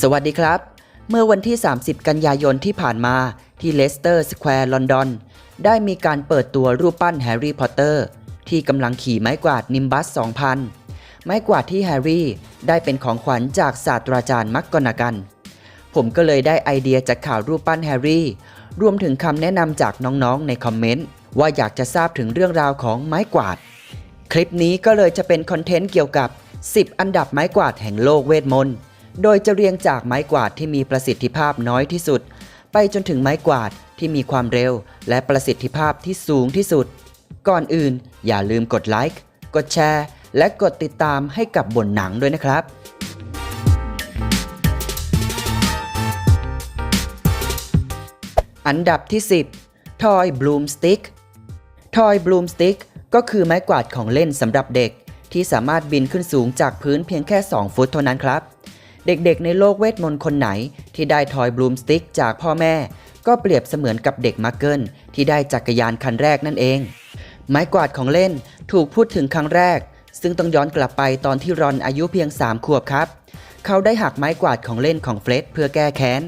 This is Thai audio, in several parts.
สวัสดีครับ เมื่อวันที่ 30 กันยายนที่ผ่านมาที่เลสเตอร์สแควร์ลอนดอนได้มีการเปิดตัวรูปปั้นแฮร์รี่พอตเตอร์ที่กำลังขี่ไม้กวาดนิมบัส 2000 ไม้กวาดที่แฮร์รี่ได้เป็นของขวัญจากศาสตราจารย์มักกอนากัน ผมก็เลยได้ไอเดียจากข่าวรูปปั้นแฮร์รี่ รวมถึงคำแนะนำจากน้องๆในคอมเมนต์ว่าอยากจะทราบถึงเรื่องราวของไม้กวาด คลิปนี้ก็เลยจะเป็นคอนเทนต์เกี่ยวกับ 10 อันดับไม้กวาดแห่งโลกเวทมนต์ โดยจะเรียงจากไม้กวาดที่มีประสิทธิภาพน้อยที่สุด ไปจนถึงไม้กวาดที่มีความเร็ว และประสิทธิภาพที่สูงที่สุด ก่อนอื่น อย่าลืมกดไลค์กดแชร์ และกดติดตามให้กับบนหนังด้วยนะครับอันดับที่ 10 Toy Bloom Stick Toy Bloom Stick ก็คือไม้กวาดของเล่นสำหรับเด็ก ที่สามารถบินขึ้นสูงจากพื้นเพียงแค่ 2 ฟุตเท่านั้นครับ เด็กๆ ในโลกเวทมนต์คนไหน ที่ได้ Toy Bloom Stick จากพ่อแม่ ก็เปรียบเสมือนกับเด็กมักเกิลที่ได้จักรยานคันแรกนั่นเอง ไม้กวาดของเล่นถูกพูดถึงครั้งแรก ซึ่งต้องย้อนกลับไปตอนที่รอนอายุเพียง 3 ขวบครับ เขาได้หักไม้กวาดของเล่นของเฟรดเพื่อแก้แค้น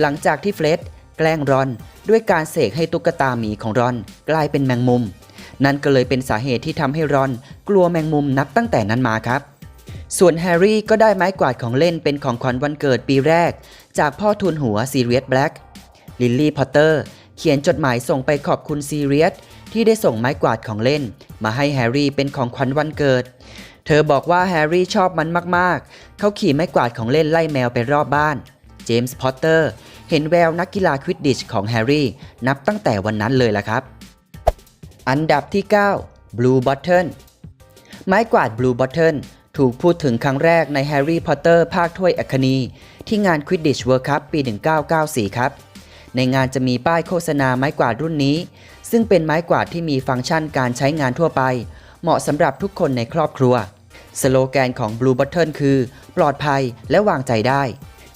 หลังจากที่เฟรดแกล้งรอน ด้วยการเสกให้ตุ๊กตาหมีของรอน กลายเป็นแมงมุม นั่นก็เลยเป็นสาเหตุที่ทำให้รอน กลัวแมงมุมนับตั้งแต่นั้นมาครับ ส่วนแฮร์รี่ก็ได้ไม้กวาดของเล่นเป็นของขวัญวันเกิดปีแรก จากพ่อทุนหัวซีเรียสแบล็กลิลลี่พอตเตอร์เขียนจดหมายส่งไปขอบคุณซีเรียสที่ได้ส่งไม้กวาดของเล่น มาให้แฮร์รี่เป็นของขวัญวันเกิด เธอบอกว่าแฮร์รี่ชอบมันมากๆ เขาขี่ไม้กวาดของเล่นไล่แมวไปรอบบ้าน เจมส์พอตเตอร์เห็นแววนักกีฬาควิดดิชของแฮร์รี่นับตั้งแต่วันนั้นเลยล่ะครับ อันดับที่ 9 Blue Button ไม้กวาด Blue Button ถูกพูดถึงครั้งแรกใน Harry Potter ภาคถ้วยอัคนี ที่งาน Quidditch World Cup ปี 1994 ครับ ในงานจะมีป้ายโฆษณาไม้กวาดรุ่นนี้ ซึ่งเป็นไม้กวาดที่มีฟังก์ชันการใช้งานทั่วไป เหมาะสำหรับทุกคนในครอบครัว สโลแกนของ Blue Button คือ ปลอดภัยและวางใจได้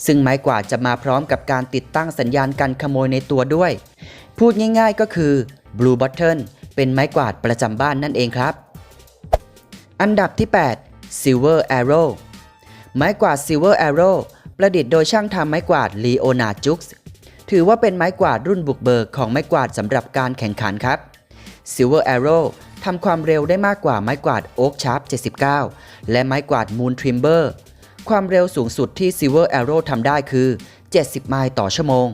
ซึ่งไม้กวาดจะมาพร้อมกับการติดตั้งสัญญาณกันขโมยในตัวด้วย พูดง่าย ๆ ก็คือ Blue Button เป็นไม้กวาดประจำบ้านนั่นเองครับ อันดับที่ 8 Silver Arrow ไม้กวาด Silver Arrow ประดิษฐ์โดยช่างทำไม้กวาด Leonard Jux ถือว่าเป็นไม้กวาดรุ่นบุกเบิกของไม้กวาดสำหรับการแข่งขันครับ Silver Arrow ทำความเร็วได้มากกว่าไม้กวาด Oak Sharp 79 และไม้กวาด Moon Trimber ความเร็วสูงสุดที่ Silver Arrow ทำได้คือ 70 ไมล์ต่อชั่วโมง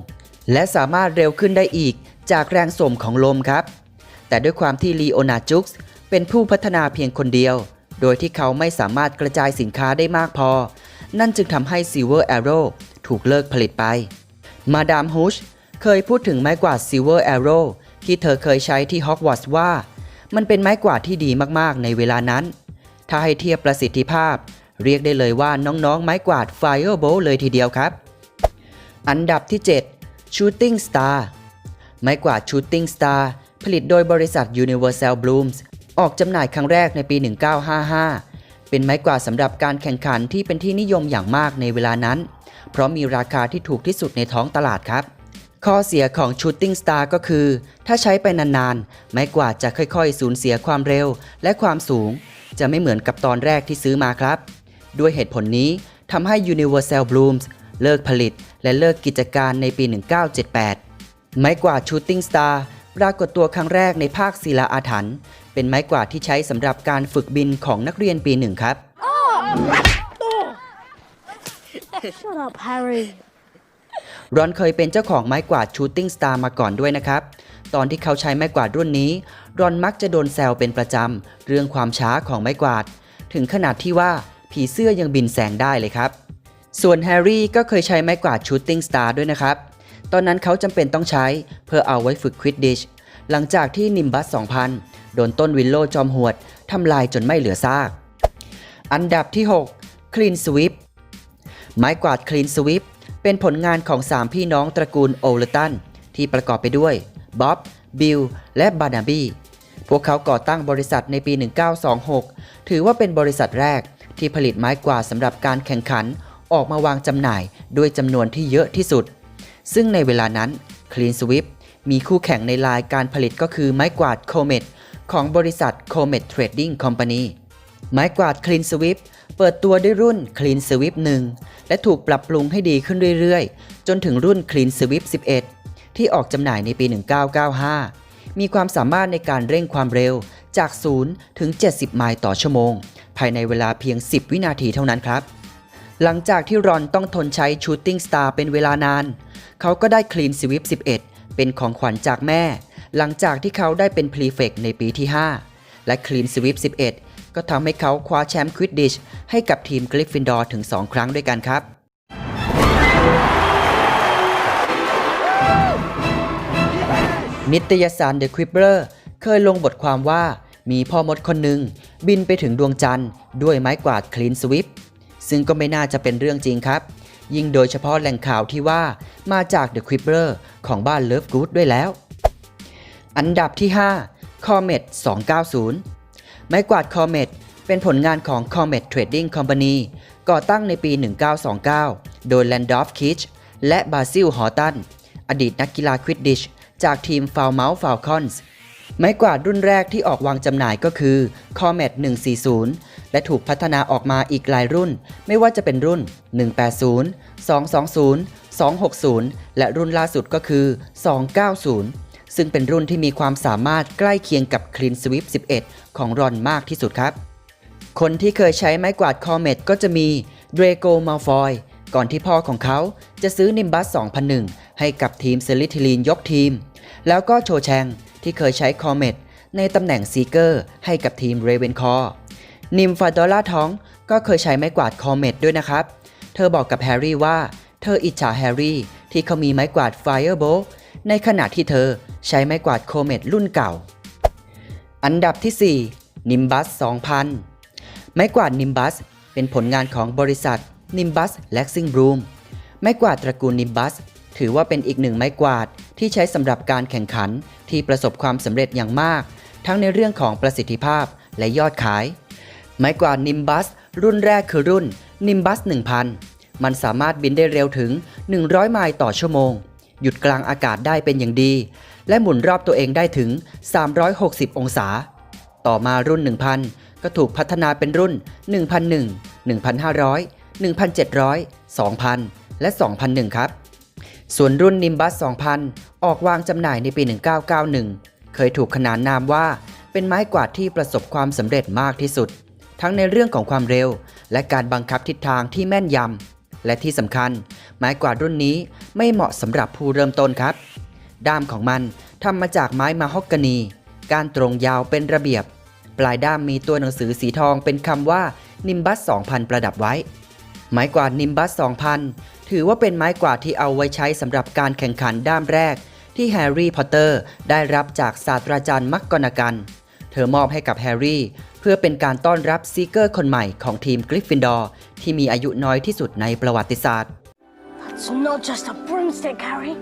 และสามารถเร็วขึ้นได้อีกจากแรงส่งของลมครับ แต่ด้วยความที่ Leonard Jux เป็นผู้พัฒนาเพียงคนเดียว โดยที่เขาไม่สามารถกระจายสินค้าได้มากพอ นั่นจึงทำให้ Silver Arrow ถูกเลิกผลิตไป มาดามฮุชเคยพูดถึงไม้กวาด Silver Arrow ที่เธอเคยใช้ที่ฮอกวอตส์ว่า มันเป็นไม้กวาดที่ดีมากๆ ในเวลานั้น ถ้าให้เทียบประสิทธิภาพ เรียกได้เลยว่าน้องๆ ไม้กวาด Firebolt เลยทีเดียวครับ อันดับที่ 7 Shooting Star ไม้กวาด Shooting Star ผลิตโดยบริษัท Universal Blooms ออกจำหน่ายครั้งแรกในปี 1955 เป็นไม้กวาดสำหรับการแข่งขันที่เป็นที่นิยมอย่างมากในเวลานั้น เพราะมีราคาที่ถูกที่สุดในท้องตลาดครับ ข้อเสียของ Shooting Star ก็คือ ถ้าใช้ไปนานๆ ไม้กวาดจะค่อยๆ สูญเสียความเร็วและความสูง จะไม่เหมือนกับตอนแรกที่ซื้อมาครับ ด้วยเหตุผลนี้ทำให้ Universal Blooms เลิกผลิตและเลิกกิจการในปี 1978 ไม้กวาด Shooting Star ปรากฏตัวครั้งแรกในภาคศิลาอาถรรพ์เป็นไม้กวาดที่ใช้สำหรับการฝึกบินของนักเรียนปีหนึ่งครับ Shut up, Harry. รอนเคยเป็นเจ้าของไม้กวาด Shooting Star มาก่อนด้วยนะครับ ตอนที่เขาใช้ไม้กวาดรุ่นนี้ รอนมักจะโดนแซวเป็นประจำ เรื่องความช้าของไม้กวาด ถึงขนาดที่ว่าผีเสื้อยังบินแซงได้เลยครับ ส่วนแฮร์รี่ก็เคยใช้ไม้กวาด Shooting Star ด้วยนะครับ ตอนนั้นเขาจำเป็นต้องใช้เพื่อเอาไว้ฝึกควิดดิช หลังจากที่นิมบัส 2000 โดนต้นวิลโลจอมหวดทำลายจนไม่เหลือซาก อันดับที่6 Clean Sweep ไม้กวาด Clean Sweep เป็นผลงานของ 3 พี่น้องตระกูลโอเลตัน ที่ประกอบไปด้วยบ๊อบ บิล และบานาบีพวกเขาก่อตั้งบริษัทในปี 1926 ถือว่าเป็นบริษัทแรกที่ผลิตไม้กวาดสำหรับการแข่งขันออกมาวางจำหน่ายด้วยจำนวนที่เยอะที่สุด ซึ่งในเวลานั้น Clean Sweep มีคู่แข่งในลายการผลิตก็คือไม้กวาด Comet ของบริษัท Comet Trading Company ไม้กวาด Clean Sweep เปิดตัวด้วยรุ่น Clean Sweep 1 และถูกปรับปรุงให้ดีขึ้นเรื่อยๆ จนถึงรุ่น Clean Sweep 11 ที่ออกจำหน่ายในปี 1995 มีความสามารถในการเร่งความเร็วจาก 0 ถึง 70 ไมล์ต่อชั่วโมง ภายในเวลาเพียง 10 วินาทีเท่านั้นครับ หลังจากที่รอนต้องทนใช้ Shooting Star เป็นเวลานาน เขาก็ได้ Clean Sweep 11 เป็นของขวัญจากแม่ หลังจากที่เขาได้เป็น Prefect ในปีที่ 5 และ Clean Sweep 11 ก็ทำให้เขาคว้าแชมป์ Quidditch ให้กับทีม Gryffindor ถึง 2 ครั้งด้วยกันครับนิตยสาร The Quibbler เคยลงบทความว่ามีพ่อมดคนหนึ่งบินไปถึงดวงจันทร์ด้วยไม้กวาด Clean Sweep ซึ่งก็ไม่น่าจะเป็นเรื่องจริงครับ ยิ่งโดยเฉพาะแหล่งข่าวที่ว่ามาจาก The Quibbler ของบ้าน Love Good ด้วยแล้ว อันดับที่ 5 Comet 290 ไม้กวาด Comet เป็นผลงานของ Comet Trading Company ก่อตั้งในปี 1929 โดย Randolph Kitch และ Basil Horton อดีตนักกีฬาควิดดิช จากทีม Falmouth Falcons ไม้กวาดรุ่นแรกที่ออกวางจำหน่ายก็คือ Comet 140 และถูกพัฒนาออกมาอีกหลายรุ่น ไม่ว่าจะเป็นรุ่น 180 220 260 และรุ่นล่าสุดก็คือ 290 ซึ่งเป็นรุ่นที่มีความสามารถใกล้เคียงกับ Clean Sweep 11 ของรอนมากที่สุดครับ คนที่เคยใช้ไม้กวาด Comet ก็จะมี Draco Malfoy ก่อนที่พ่อของเขาจะซื้อ Nimbus 2001 ให้กับทีมเซลิทิลีนยกทีม แล้วก็โชแชงที่เคยใช้ Comet ในตำแหน่งซีเกอร์ให้กับทีม Ravenclaw นิ นิมฟาดอล่าท้องก็เคยใช้ไม้กวาด Comet ด้วยนะครับ เธอบอกกับแฮร์รี่ว่า เธออิจฉาแฮร์รี่ที่เขามีไม้กวาด Firebolt ในขณะที่เธอใช้ไม้กวาด Comet รุ่นเก่า อันดับที่4 Nimbus 2000 ไม้กวาด Nimbus เป็นผลงานของบริษัท Nimbus Lexing Broom ไม้กวาดตระกูล Nimbus ถือว่าเป็นอีกหนึ่งไม้กวาดที่ใช้สำหรับการแข่งขันที่ประสบความสำเร็จอย่างมาก ทั้งในเรื่องของประสิทธิภาพและยอดขาย ไม้กวาด Nimbus รุ่นแรกคือรุ่น Nimbus 1000 มันสามารถบินได้เร็วถึง 100 ไมล์ต่อชั่วโมง หยุดกลางอากาศได้เป็นอย่างดี และหมุนรอบตัวเองได้ถึง 360 องศา ต่อมารุ่น 1000 ก็ถูกพัฒนาเป็นรุ่น 1001 1500 1700 2000 และ 2001 ครับ ส่วนรุ่น Nimbus 2000 ออกวางจำหน่ายในปี 1991 เคยถูกขนานนามว่าเป็นไม้กวาดที่ประสบความสำเร็จมากที่สุด ทั้งในเรื่องของความเร็ว และการบังคับทิศทางที่แม่นยำ และที่สำคัญ ไม้กวาดรุ่นนี้ไม่เหมาะสำหรับผู้เริ่มต้นครับ ด้ามของมันทำมาจากไม้มาฮอกกานี การตรงยาวเป็นระเบียบ ปลายด้ามมีตัวหนังสือสีทองเป็นคำว่า Nimbus 2000 ประดับไว้ ไม้กวาด Nimbus 2000 ถือว่าเป็นไม้กวาดที่เอาไว้ใช้สำหรับการแข่งขันด้ามแรก ที่แฮร์รี่พอตเตอร์ได้รับจากศาสตราจารย์มักกอนากัน เธอมอบให้กับแฮร์รี่ พื่อเป็นการต้อนรับซีเกอร์คนใหม่ของทีมกริฟฟินดอร์ที่มีอายุน้อยที่สุดในประวัติศาสตร์ That's not just a broomstick, Harry.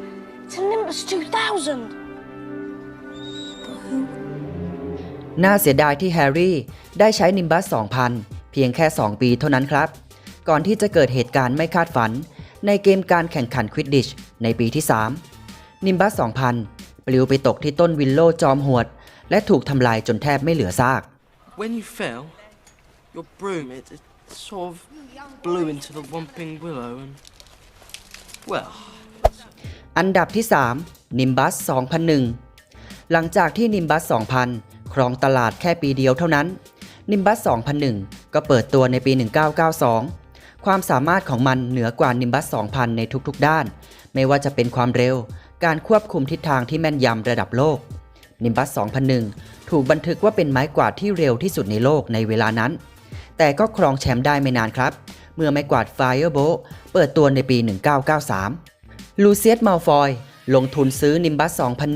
It's a Nimbus 2000. น่าเสียดายที่แฮร์รี่ได้ใช้นิมบัส 2000 เพียงแค่ 2 ปีเท่านั้นครับ ก่อนที่จะเกิดเหตุการณ์ไม่คาดฝัน ในเกมการแข่งขันควิดดิชในปีที่ 3 นิมบัส 2000 ปลิวไปตกที่ต้นวิลโลจอมหวด และถูกทำลายจนแทบไม่เหลือซาก When you fell, your broom it, it sort of blew into the Whomping Willow and well, อันดับที่ 3 Nimbus 2001 หลังจากที่ Nimbus 2000 ครองตลาดแค่ปีเดียวเท่านั้น Nimbus 2001 ก็เปิดตัวในปี 1992 ความสามารถของมันเหนือกว่า Nimbus 2000 ในทุกๆด้าน ไม่ว่าจะเป็นความเร็ว การควบคุมทิศทางที่แม่นยำระดับโลก Nimbus 2001 ถูกบันทึกว่าเป็นไม้กวาดที่เร็วที่สุดในโลกในเวลานั้น แต่ก็ครองแชมป์ได้ไม่นานครับ เมื่อไม้กวาด Firebolt เปิดตัวในปี 1993 ลูเซียสมัลฟอยลงทุนซื้อนิมบัส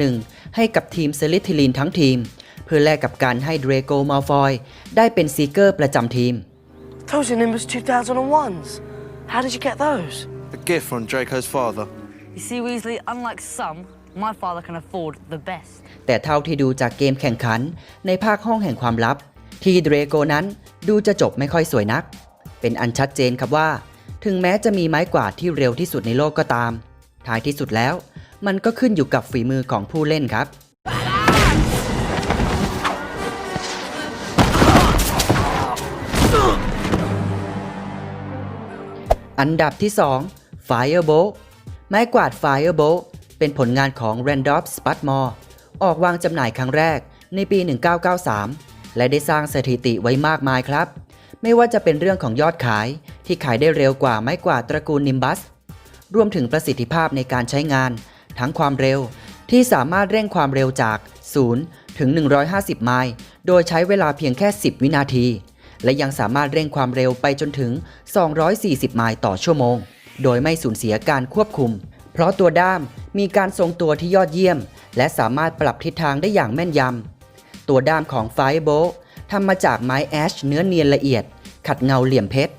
2001 ให้กับทีมเซลิทิลีนทั้งทีม เพื่อแลกกับการให้เดรโกมัลฟอยได้เป็นซีเกอร์ประจำทีม those are Nimbus 2001s. How did you get those? A gift from Draco's father. You see, Weasley, unlike some, My father can afford the best แต่เท่าที่ดูจากเกมแข่งขันในภาคห้องแห่งความลับ ที่เดรโกนั้นดูจะจบไม่ค่อยสวยนัก เป็นอันชัดเจนครับว่า ถึงแม้จะมีไม้กวาดที่เร็วที่สุดในโลกก็ตาม ท้ายที่สุดแล้ว มันก็ขึ้นอยู่กับฝีมือของผู้เล่นครับอันดับที่ 2 Firebolt ไม้กวาด Firebolt เป็นผลงานของ Randolph Spatmore ออกวางจำหน่ายครั้งแรกในปี 1993 และได้สร้างสถิติไว้มากมายครับ ไม่ว่าจะเป็นเรื่องของยอดขายที่ขายได้เร็วกว่าไม้กวาดตระกูล Nimbus รวมถึงประสิทธิภาพในการใช้งาน ทั้งความเร็วที่สามารถเร่งความเร็วจาก 0 ถึง 150 ไมล์ โดยใช้เวลาเพียงแค่ 10 วินาที และยังสามารถเร่งความเร็วไปจนถึง 240 ไมล์ต่อชั่วโมง โดยไม่สูญเสียการควบคุม เพราะตัวด้ามมีการทรงตัวที่ยอดเยี่ยม และสามารถปรับทิศทางได้อย่างแม่นยำ ตัวด้ามของ Firebolt ทำมาจากไม้แอชเนื้อเนียนละเอียด ขัดเงาเหลี่ยมเพชร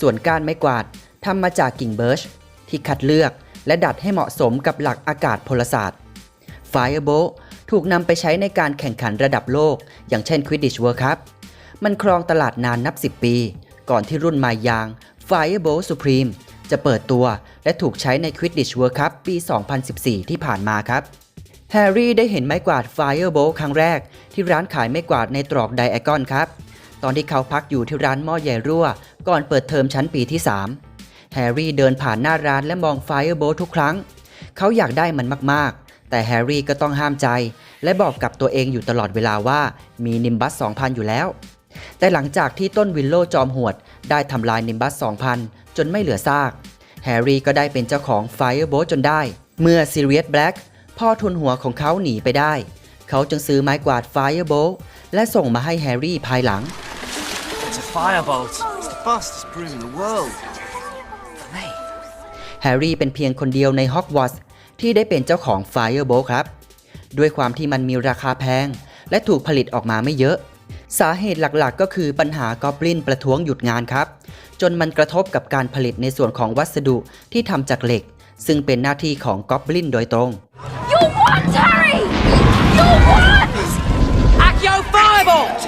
ส่วนก้านไม้กวาดทำมาจากกิ่งเบิร์ช ที่คัดเลือกและดัดให้เหมาะสมกับหลักอากาศพลศาสตร์ f i r e b o ถูกนำไปใช้ในการแข่งขันระดับโลก อย่างเช่น Quidditch World Cup มันครองตลาดนานนับ 10 ปี ก่อนที่รุ่นม่ยาง Firebolt Supreme จะเปิดตัวและถูกใช้ใน Quidditch World Cup ปี 2014 ที่ผ่านมาครับ แฮร์รี่ได้เห็นไม้กวาด Firebolt ครั้งแรก ที่ร้านขายไม้กวาดในตรอกไดแอกอนครับ ตอนที่เขาพักอยู่ที่ร้านหม้อใหญ่รั่ว ก่อนเปิดเทอมชั้นปีที่ 3 แฮร์รี่เดินผ่านหน้าร้านและมอง Firebolt ทุกครั้ง เขาอยากได้มันมากๆ แต่แฮร์รี่ก็ต้องห้ามใจ และบอกกับตัวเองอยู่ตลอดเวลาว่ามีนิมบัส 2000 อยู่แล้ว แต่หลังจากที่ต้นวิลโลจอมหวด ได้ทำลายนิมบัส 2000 จนไม่เหลือซาก แฮร์รี่ก็ได้เป็นเจ้าของ Firebolt จนได้ เมื่อซิเรียสแบล็กพ่อทุนหัวของเขาหนีไปได้ เขาจึงซื้อไม้กวาด Firebolt และส่งมาให้แฮร์รี่ภายหลัง It's a firebolt. It's the fastest broom in the world. แฮร์รี่เป็นเพียงคนเดียวในฮอกวอตส์ที่ได้เป็นเจ้าของ Firebolt ครับ ด้วยความที่มันมีราคาแพง และถูกผลิตออกมาไม่เยอะ สาเหตุหลักๆ ก็คือปัญหากอบลินประท้วงหยุดงานครับ จนมันกระทบกับการผลิตในส่วนของวัสดุที่ทำจากเหล็ก ซึ่งเป็นหน้าที่ของกอบลินโดยตรง You what, Harry? You what? Accio firebolt!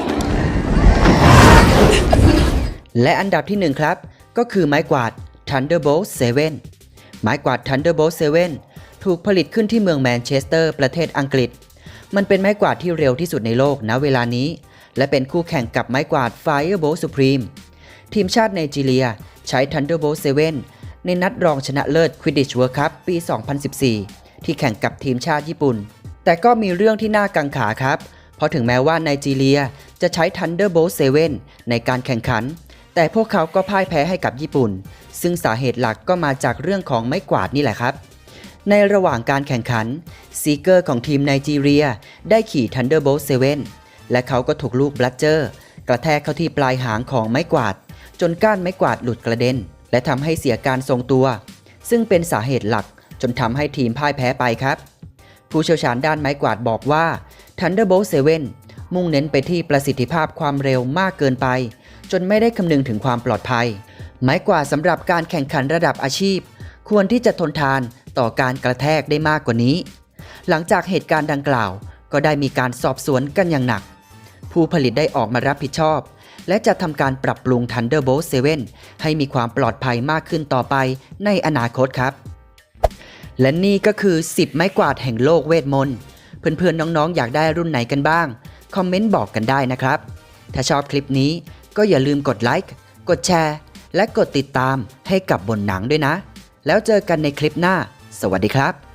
และอันดับที่1ครับ ก็คือไม้กวาด Thunderbolt 7 ไม้กวาด Thunderbolt 7 ถูกผลิตขึ้นที่เมืองแมนเชสเตอร์ประเทศอังกฤษ มันเป็นไม้กวาดที่เร็วที่สุดในโลกณเวลานี้ และเป็นคู่แข่งกับไม้กวาด Firebolt Supreme ทีมชาติไนจีเรียใช้ Thunderbolt 7 ในนัดรองชนะเลิศ Quidditch World Cup ปี 2014 ที่แข่งกับทีมชาติญี่ปุ่น แต่ก็มีเรื่องที่น่ากังขาครับ เพราะถึงแม้ว่าไนจีเรียจะใช้ Thunderbolt 7 ในการแข่งขัน แต่พวกเขาก็พ่ายแพ้ให้กับญี่ปุ่น ซึ่งสาเหตุหลักก็มาจากเรื่องของไม้กวาดนี่แหละครับในระหว่างการแข่งขัน ซีเกอร์ของทีมไนจีเรีย ได้ขี่ Thunderbolt 7 และเขาก็ถูกลูกบลัดเจอร์ กระแทกเข้าที่ปลายหางของไม้กวาด จนก้านไม้กวาดหลุดกระเด็น และทำให้เสียการทรงตัว ซึ่งเป็นสาเหตุหลักจนทำให้ทีมพ่ายแพ้ไปครับ ผู้เชี่ยวชาญด้านไม้กวาดบอกว่า Thunderbolt 7 มุ่งเน้นไปที่ประสิทธิภาพความเร็วมากเกินไป จนไม่ได้คำนึงถึงความปลอดภัย ไม้กวาดสำหรับการแข่งขันระดับอาชีพ ควรที่จะทนทานต่อการกระแทกได้มากกว่านี้ หลังจากเหตุการณ์ดังกล่าว ก็ได้มีการสอบสวนกันอย่างหนัก ผู้ผลิตได้ออกมารับผิดชอบ และจะทำการปรับปรุง Thunderbolt 7 ให้มีความปลอดภัยมากขึ้นต่อไปในอนาคตครับ และนี่ก็คือ 10 ไม้กวาดแห่งโลกเวทมนต์ เพื่อนๆ น้องๆ อยากได้รุ่นไหนกันบ้าง คอมเมนต์บอกกันได้นะครับ ถ้าชอบคลิปนี้ก็อย่าลืมกดไลค์ กดแชร์ และกดติดตามให้กับบนหนังด้วยนะ แล้วเจอกันในคลิปหน้า สวัสดีครับ